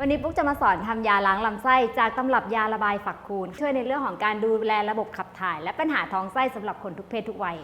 วันนี้ปุ๊กจะมาสอนทำยาล้างลำไส้ จากตำรับยาระบายฝักคูณ ช่วยในเรื่องของการดูแลระบบขับถ่าย และปัญหาท้องไส้สำหรับคนทุกเพศทุกวัย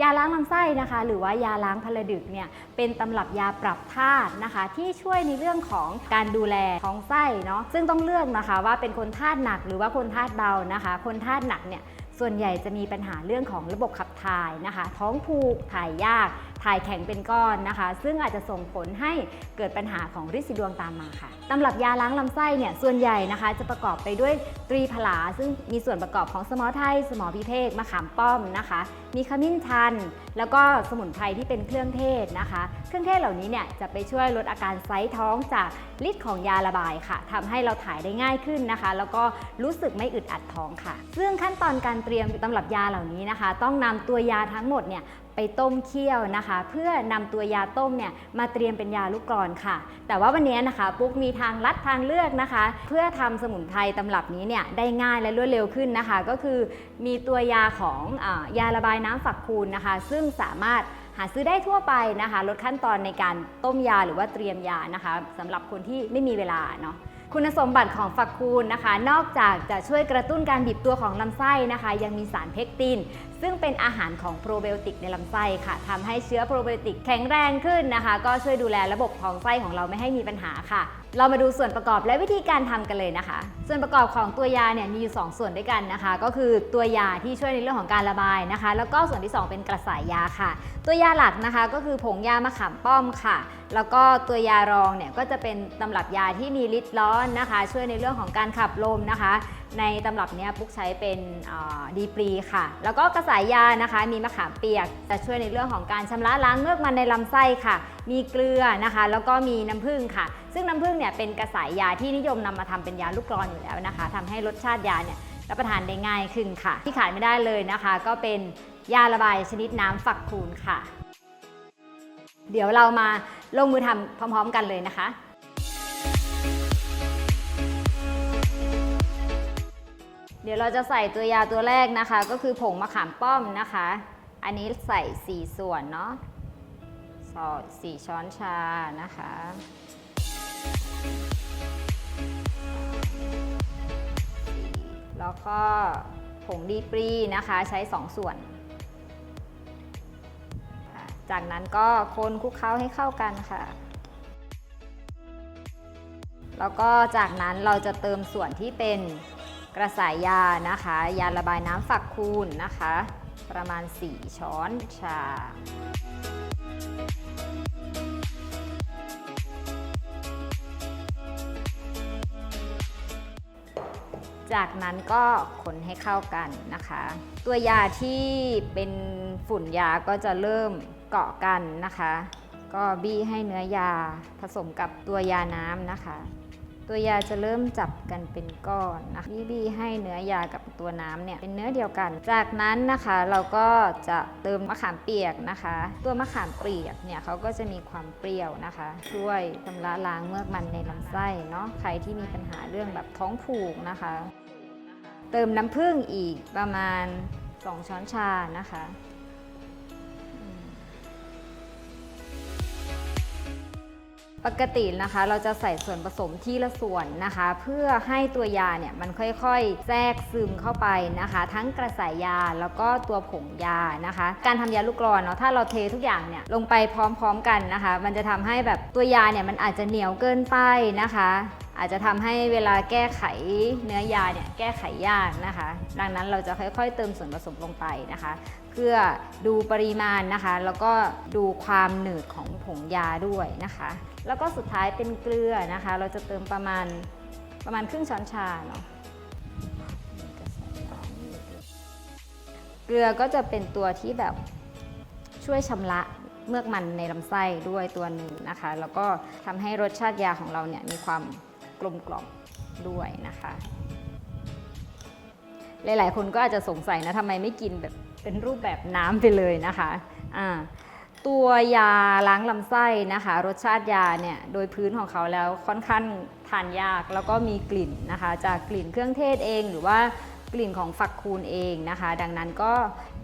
ยาล้างลำไส้นะคะ หรือว่ายาล้างพลดึกเนี่ยเป็นตำรับยาปรับธาตุนะคะ ที่ช่วยในเรื่องของการดูแลท้องไส้เนาะซึ่งต้องเลือกนะคะว่าเป็นคนธาตุหนักหรือว่าคนธาตุเบานะคะ คนธาตุหนักเนี่ย ส่วนใหญ่จะมีปัญหาเรื่องของระบบขับถ่ายนะคะ ท้องผูกถ่ายยาก ถ่ายแข็งเป็นก้อนนะคะ ซึ่งอาจจะส่งผลให้เกิดปัญหาของริดสีดวงตามมาค่ะตำรับยาล้างลำไส้เนี่ยส่วนใหญ่นะคะ จะประกอบไปด้วยตรีผลา ซึ่งมีส่วนประกอบของสมอไทย สมอพิเภกมะขามป้อมนะคะ มีขมิ้นชัน แล้วก็สมุนไพรที่เป็นเครื่องเทศนะคะ เครื่องเทศเหล่านี้เนี่ยจะไปช่วยลดอาการไซท้องจากฤทธิ์ของยาระบายค่ะทำให้เราถ่ายได้ง่ายขึ้นนะคะ แล้วก็รู้สึกไม่อึดอัดท้องค่ะ ซึ่งขั้นตอนการเตรียมตำรับยาเหล่านี้นะคะ ต้องนำตัวยาทั้งหมดเนี่ย ไปต้มเคี่ยวนะคะ เพื่อนำตัวยาต้มเนี่ยมาเตรียมเป็นยาลูกกรอนค่ะ แต่ว่าวันนี้นะคะปุ๊กมีทางลัดทางเลือกนะคะ เพื่อทำสมุนไพรตำรับนี้เนี่ยได้ง่ายและรวดเร็วขึ้นนะคะ ก็คือมีตัวยาของอยาระบายน้ำฝักคูณนะคะ ซึ่งสามารถหาซื้อได้ทั่วไปนะคะ ลดขั้นตอนในการต้มยาหรือว่าเตรียมยานะคะสำหรับคนที่ไม่มีเวลาเนาะ คุณสมบัติของฝักคูณนะคะ นอกจากจะช่วยกระตุ้นการบีบตัวของลำไส้นะคะ ยังมีสารเพกติน ซึ่งเป็นอาหารของโปรไบโอติกในลำไส้ค่ะทำให้เชื้อโปรไบโอติกแข็งแรงขึ้นนะคะ ก็ช่วยดูแลระบบของไส้ของเราไม่ให้มีปัญหาค่ะ เรามาดูส่วนประกอบและวิธีการทำกันเลยนะคะ ส่วนประกอบของตัวยาเนี่ยมีอยู่ 2 ส่วนด้วยกันนะคะ ก็คือตัวยาที่ช่วยในเรื่องของการระบายนะคะ แล้วก็ส่วนที่ 2 เป็นกระสายยาค่ะ ตัวยาหลักนะคะก็คือผงยามะขามป้อมค่ะ แล้วก็ตัวยารองเนี่ยก็จะเป็นตำรับยาที่มีฤทธิ์ร้อนนะคะ ช่วยในเรื่องของการขับลมนะคะ ในตำรับเนี้ยปุ๊กใช้เป็นดีปรีค่ะ แล้วก็กระสายยานะคะ มีมะขามเปียกจะช่วยในเรื่องของการชำระล้างเมือกมันในลำไส้ค่ะ มีเกลือนะคะ แล้วก็มีน้ำผึ้งค่ะ ซึ่งน้ำผึ้งเนี่ยเป็นกระสายยาที่นิยมนำมาทำเป็นยาลูกกรอนอยู่แล้วนะคะทำให้รสชาติยาเนี่ยรับประทานได้ง่ายขึ้นค่ะ ที่ขาดไม่ได้เลยนะคะ ก็เป็นยาระบายชนิดน้ำฝักคูณค่ะ เดี๋ยวเรามาลงมือทำพร้อม ๆ กันเลยนะคะเดี๋ยวเราจะใส่ตัวยาตัวแรกนะคะ ก็คือผงมะขามป้อมนะคะ อันนี้ใส่ 4 ส่วนเนาะสอสี่ช้อนชานะคะ แล้วก็ผงดีปรีนะคะใช้ 2 ส่วน จากนั้นก็คนคลุกเคล้าให้เข้ากันค่ะ แล้วก็จากนั้นเราจะเติมส่วนที่เป็นกระสายยานะคะ ยาระบายน้ำฝักคูณนะคะ ประมาณ 4 ช้อนชา จากนั้นก็คนให้เข้ากันนะคะ ตัวยาที่เป็นฝุ่นยาก็จะเริ่มเกาะกันนะคะ ก็บี้ให้เนื้อยาผสมกับตัวยาน้ำนะคะ ตัวยาจะเริ่มจับกันเป็นก้อนนะคะบี้บี้ให้เนื้อยากับตัวน้ำเนี่ยเป็นเนื้อเดียวกัน จากนั้นนะคะเราก็จะเติมมะขามเปียกนะคะ ตัวมะขามเปียกเนี่ยเขาก็จะมีความเปรี้ยวนะคะ ช่วยชำระล้างเมือกมันในลำไส้เนาะใครที่มีปัญหาเรื่องแบบท้องผูกนะคะ เติมน้ำผึ้งอีกประมาณ 2 ช้อนชานะคะปกตินะคะเราจะใส่ส่วนผสมที่ละส่วนนะคะ เพื่อให้ตัวยาเนี่ยมันค่อยๆ แทรกซึมเข้าไปนะคะ ทั้งกระสายยาแล้วก็ตัวผงยานะคะ การทำยาลูกกรอนเนาะถ้าเราเททุกอย่างเนี่ยลงไปพร้อมๆกันนะคะ มันจะทำให้แบบตัวยาเนี่ยมันอาจจะเหนียวเกินไปนะคะ อาจจะทำให้เวลาแก้ไขเนื้อยาเนี่ยแก้ไขยากนะคะ ดังนั้นเราจะค่อยๆ เติมส่วนผสมลงไปนะคะ เพื่อดูปริมาณนะคะ แล้วก็ดูความหนืดของผงยาด้วยนะคะ แล้วก็สุดท้ายเป็นเกลือนะคะ เราจะเติมประมาณประมาณครึ่งช้อนชาเนาะเกลือก็จะเป็นตัวที่แบบช่วยชำระเมือกมันในลำไส้ด้วยตัวหนึ่งนะคะ แล้วก็ทำให้รสชาติยาของเราเนี่ยมีความ ลมกล่อมด้วยนะคะ หลายๆ คนก็อาจจะสงสัยนะทำไมไม่กินแบบเป็นรูปแบบน้ำไปเลยนะคะอ่าตัวยาล้างลำไส้นะคะ รสชาติยาเนี่ยโดยพื้นของเขาแล้วค่อนข้างทานยากแล้วก็มีกลิ่นนะคะ จากกลิ่นเครื่องเทศเองหรือว่า กลิ่นของฝักคูณเองนะคะ ดังนั้นก็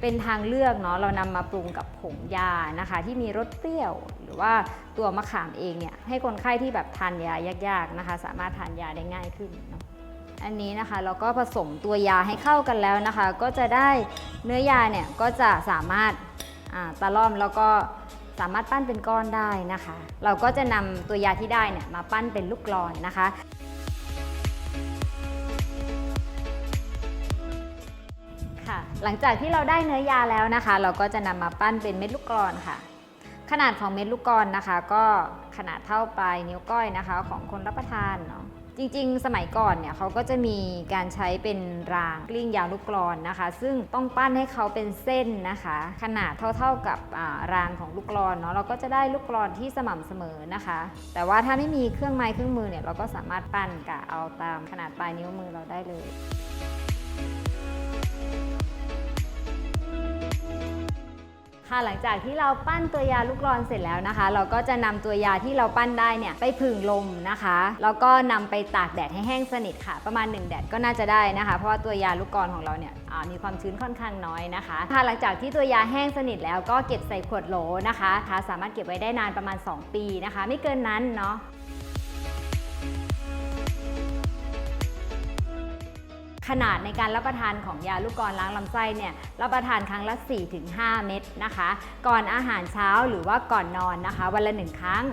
เป็นทางเลือกเนาะเรานำมาปรุงกับผงยานะคะ ที่มีรสเปรี้ยว หรือว่าตัวมะขามเองเนี่ยให้คนไข้ที่แบบทานยายากๆนะคะ สามารถทานยาได้ง่ายขึ้นเนาะอันนี้นะคะเราก็ผสมตัวยาให้เข้ากันแล้วนะคะ ก็จะได้เนื้อยาเนี่ยก็จะสามารถตะล่อมแล้วก็สามารถปั้นเป็นก้อนได้นะคะ เราก็จะนำตัวยาที่ได้เนี่ยมาปั้นเป็นลูกกลอนนะคะ ค่ะ หลังจากที่เราได้เนื้อยาแล้วนะคะ เราก็จะนำมาปั้นเป็นเม็ดลูกกรอนค่ะ ขนาดของเม็ดลูกกรอนนะคะ ก็ขนาดเท่าปลายนิ้วก้อยนะคะ ของคนรับประทานเนาะจริงๆ สมัยก่อนเนี่ยเขาก็จะมีการใช้เป็นรางกลิ้งยาลูกกรอนนะคะ ซึ่งต้องปั้นให้เขาเป็นเส้นนะคะ ขนาดเท่าๆกับารางของลูกกรอนเนาะเราก็จะได้ลูกกรอนที่สม่ำเสมอนะคะ แต่ว่าถ้าไม่มีเครื่องไม้เครื่องมือเนี่ยเราก็สามารถปั้นกะเอาตามขนาดปลายนิ้วมือเราได้เลย ค่ะหลังจากที่เราปั้นตัวยาลูกกรอนเสร็จแล้วนะคะ เราก็จะนำตัวยาที่เราปั้นได้เนี่ยไปผึ่งลมนะคะ แล้วก็นำไปตากแดดให้แห้งสนิทค่ะ ประมาณ 1 แดดก็น่าจะได้นะคะ เพราะว่าตัวยาลูกกรอนของเราเนี่ยมีความชื้นค่อนข้างน้อยนะคะค่ะหลังจากที่ตัวยาแห้งสนิทแล้วก็เก็บใส่ขวดโหลนะคะคะสามารถเก็บไว้ได้นานประมาณ 2 ปีนะคะ ไม่เกินนั้นเนาะ ขนาดในการรับประทานของยาลูกกรล้างลำไส้เนี่ยรับประทานครั้งละ 4-5 เม็ดนะคะ ก่อนอาหารเช้าหรือว่าก่อนนอนนะคะ วันละหนึ่งครั้ง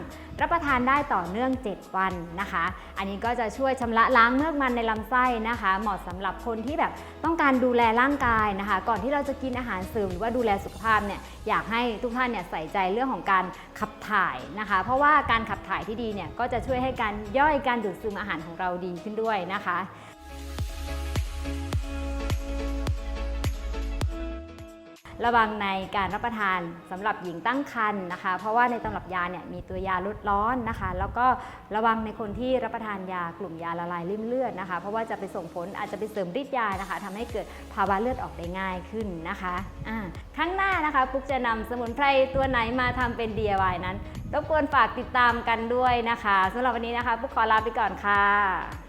รับประทานได้ต่อเนื่อง 7 วันนะคะ อันนี้ก็จะช่วยชำระล้างเมือกมันในลำไส้นะคะ เหมาะสำหรับคนที่แบบต้องการดูแลร่างกายนะคะ ก่อนที่เราจะกินอาหารเสริมหรือว่าดูแลสุขภาพเนี่ยอยากให้ทุกท่านเนี่ยใส่ใจเรื่องของการขับถ่ายนะคะ เพราะว่าการขับถ่ายที่ดีเนี่ยก็จะช่วยให้การย่อยการดูดซึมอาหารของเราดีขึ้นด้วยนะคะ ระวังในการรับประทานสำหรับหญิงตั้งครรภ์นะคะ เพราะว่าในตำรับยาเนี่ยมีตัวยาลดร้อนนะคะ แล้วก็ระวังในคนที่รับประทานยากลุ่มยาละลายริ่มเลือดนะคะ เพราะว่าจะไปส่งผลอาจจะไปเสริมฤทธิ์ยานะคะทำให้เกิดภาวะเลือดออกได้ง่ายขึ้นนะคะอ่าครั้งหน้านะคะปุ๊กจะนำสมุนไพรตัวไหนมาทำเป็น DIY นั้นรบกวนฝากติดตามกันด้วยนะคะสำหรับวันนี้นะคะปุ๊กขอลาไปก่อนค่ะ